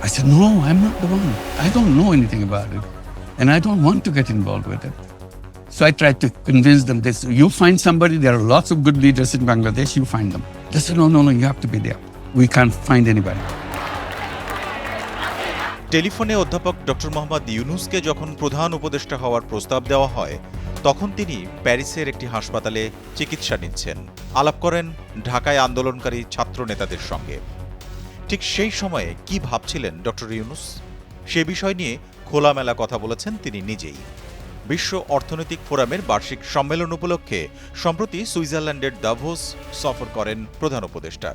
I said, No, I'm not the one. I don't know anything about it. And I don't want to get involved with it. So I tried to convince them this you find somebody, there are lots of good leaders in Bangladesh, you find them. They said, No, no, no, you have to be there. We can't find anybody. টেলিফোনে অধ্যাপক doctor Mohammad ইউনুসকে যখন প্রধান উপদেষ্টা হওয়ার প্রস্তাব দেওয়া হয় তখন তিনি প্যারিসের একটি হাসপাতালে চিকিৎসা নিচ্ছেন আলাপ করেন ঢাকায় আন্দোলনকারী ছাত্র নেতাদের সঙ্গে ঠিক সেই সময়ে কি ভাবছিলেন ডক্টর ইউনুস? সে বিষয় নিয়ে খোলামেলা কথা বলেছেন তিনি নিজেই। বিশ্ব অর্থনৈতিক ফোরামের বার্ষিক সম্মেলন উপলক্ষে সম্প্রতি সুইজারল্যান্ডের দাভোস সফর করেন প্রধান উপদেষ্টা।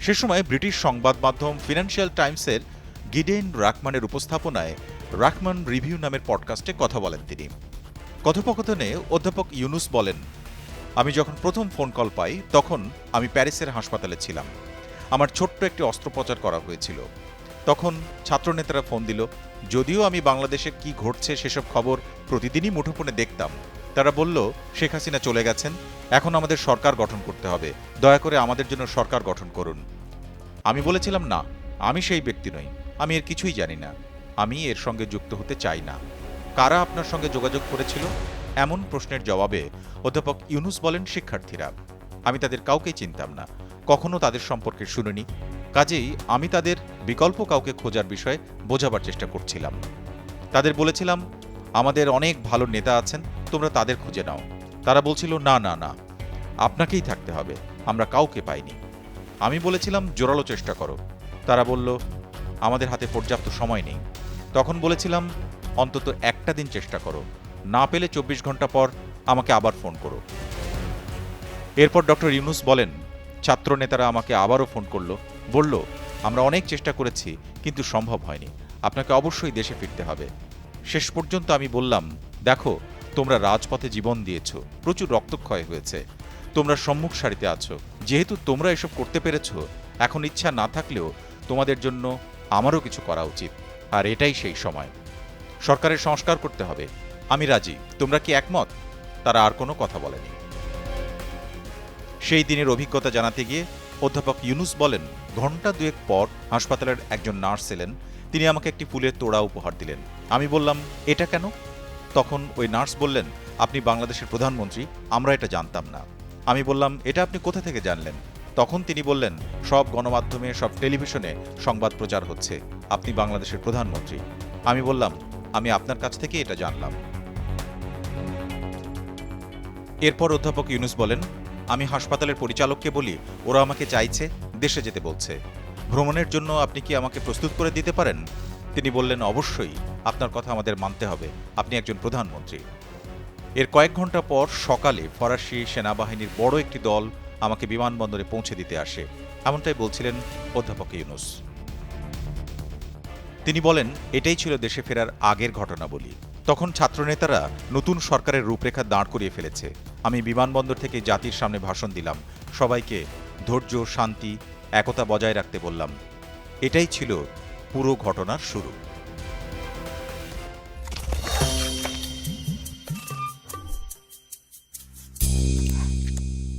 সে সময় ব্রিটিশ সংবাদ মাধ্যম ফিনান্সিয়াল টাইমসের গিডেন রাকমানের উপস্থাপনায় রাকমান রিভিউ নামের পডকাস্টে কথা বলেন তিনি। কথোপকথনে অধ্যাপক ইউনুস বলেন, আমি যখন প্রথম ফোন কল পাই, তখন আমি প্যারিসের হাসপাতালে ছিলাম। আমার ছোট্ট একটি অস্ত্রোপচার করা হয়েছিল। তখন ছাত্রনেতারা ফোন দিল, যদিও আমি বাংলাদেশের কি ঘটছে সেসব খবর প্রতিদিনই মুঠোফোনে দেখতাম। তারা বলল, শেখ হাসিনা চলে গেছেন, এখন আমাদের সরকার গঠন করতে হবে। দয়া করে আমাদের জন্য সরকার গঠন করুন। আমি বলেছিলাম, না, আমি সেই ব্যক্তি নই, আমি এর কিছুই জানি না, আমি এর সঙ্গে যুক্ত হতে চাই না। কারা আপনার সঙ্গে যোগাযোগ করেছিল? এমন প্রশ্নের জবাবে অধ্যাপক ইউনুস বলেন, শিক্ষার্থীরা। আমি তাদের কাউকেই চিনতাম না। কখনো তাদের সম্পর্কে শুনিনি। কাজেই আমি তাদের বিকল্প কাউকে খোঁজার বিষয়ে বোঝাবার চেষ্টা করছিলাম। তাদের বলেছিলাম, আমাদের অনেক ভালো নেতা আছেন, তোমরা তাদের খুঁজে নাও। তারা বলছিল, না না না, আপনাকেই থাকতে হবে, আমরা কাউকে পাইনি। আমি বলেছিলাম, জোরালো চেষ্টা করো। তারা বলল, আমাদের হাতে পর্যাপ্ত সময় নেই। তখন বলেছিলাম, অন্তত একটা দিন চেষ্টা করো। না পেলে চব্বিশ ঘণ্টা পর আমাকে আবার ফোন করো। এরপর ডক্টর ইউনুস বলেন ছাত্র নেতারা আমাকে আবারও ফোন করল, বলল, আমরা অনেক চেষ্টা করেছি, কিন্তু সম্ভব হয়নি। আপনাকে অবশ্যই দেশে ফিরতে হবে। শেষ পর্যন্ত আমি বললাম, দেখো, তোমরা রাজপথে জীবন দিয়েছ, প্রচুর রক্তক্ষয় হয়েছে। তোমরা সম্মুখ সারিতে আছো। যেহেতু তোমরা এসব করতে পেরেছ, এখন ইচ্ছা না থাকলেও তোমাদের জন্য আমারও কিছু করা উচিত, আর এটাই সেই সময়। সরকারের সংস্কার করতে হবে। আমি রাজি। তোমরা কি একমত? তারা আর কোনো কথা বলেনি। সেই দিনের অভিজ্ঞতা জানাতে গিয়ে অধ্যাপক ইউনুস বলেন, ঘণ্টা দুয়েক পর হাসপাতালের একজন নার্স এলেন। তিনি আমাকে একটি ফুলের তোড়া উপহার দিলেন। আমি বললাম, এটা কেন? তখন ওই নার্স বললেন, আপনি বাংলাদেশের প্রধানমন্ত্রী, আমরা এটা জানতাম না। আমি বললাম, এটা আপনি কোথা থেকে জানলেন? তখন তিনি বললেন, সব গণমাধ্যমে, সব টেলিভিশনে সংবাদ প্রচার হচ্ছে। আপনি বাংলাদেশের প্রধানমন্ত্রী। আমি বললাম, আমি আপনার কাছ থেকে এটা জানলাম। এরপর অধ্যাপক ইউনুস বলেন আমি হাসপাতালের পরিচালককে বলি, ওরা আমাকে চাইছে, দেশে যেতে বলছে। ভ্রমণের জন্য আপনি কি আমাকে প্রস্তুত করে দিতে পারেন? তিনি বললেন, অবশ্যই, আপনার কথা আমাদের মানতে হবে। আপনি একজন প্রধানমন্ত্রী। এর কয়েক ঘণ্টা পর সকালে ফরাসি সেনাবাহিনীর বড় একটি দল আমাকে বিমানবন্দরে পৌঁছে দিতে আসে। এমনটাই বলছিলেন অধ্যাপক ইউনুস। তিনি বলেন, এটাই ছিল দেশে ফেরার আগের ঘটনা বলি তখন ছাত্রনেতারা নতুন সরকারের রূপরেখা দাঁড় করিয়ে ফেলেছে। আমি বিমানবন্দর থেকে জাতির সামনে ভাষণ দিলাম। সবাইকে ধৈর্য, শান্তি, একতা বজায় রাখতে বললাম। এটাই ছিল পুরো ঘটনার শুরু।